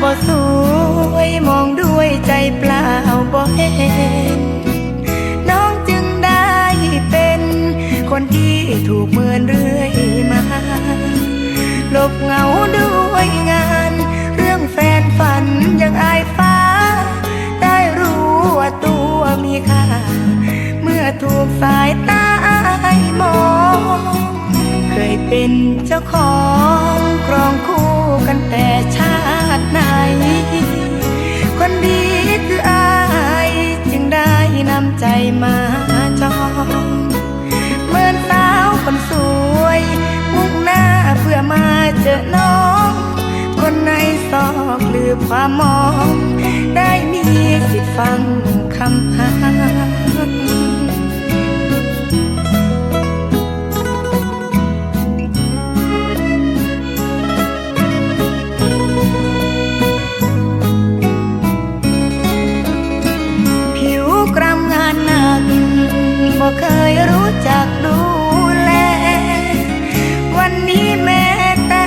บ่สวยมองด้วยใจเปล่าบ่เห็น น้องจึงได้เป็นคนที่ถูกเมินเรื่อยมาหลบเงาด้วยงาน เรื่องแฟนฝันยังอายฟ้า ได้รู้ว่าตัวมีค่า เมื่อถูกสายตาอายมอง เคยเป็นเจ้าของครองคู่กันแต่ชา ใจมาจองเหมือนสาวคนสวย มุ่งหน้าเพื่อมาเจอน้อง คนในซอกหรือความมอง ได้มีสิทธิ์ฟัง รู้จักดูแล วันนี้แม้แต่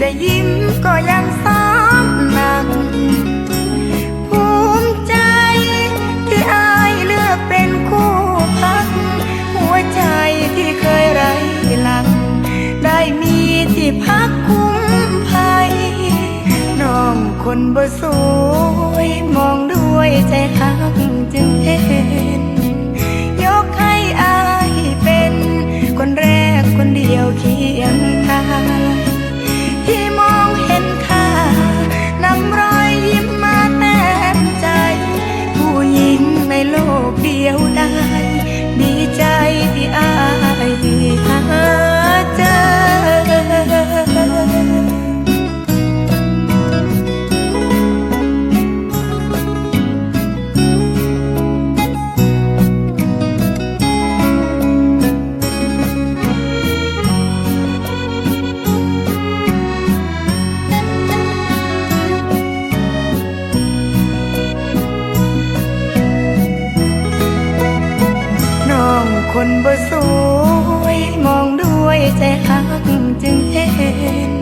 จะยิ้มก็ยังซ้อมหนัก ภูมิใจที่อายเลือกเป็นคู่พัก หัวใจที่เคยไร้หลังได้มีที่พักคุ้มภัย น้องคนบ่สวยมองด้วยใจ คนบ่สวยมองด้วยใจหักจึงเห็น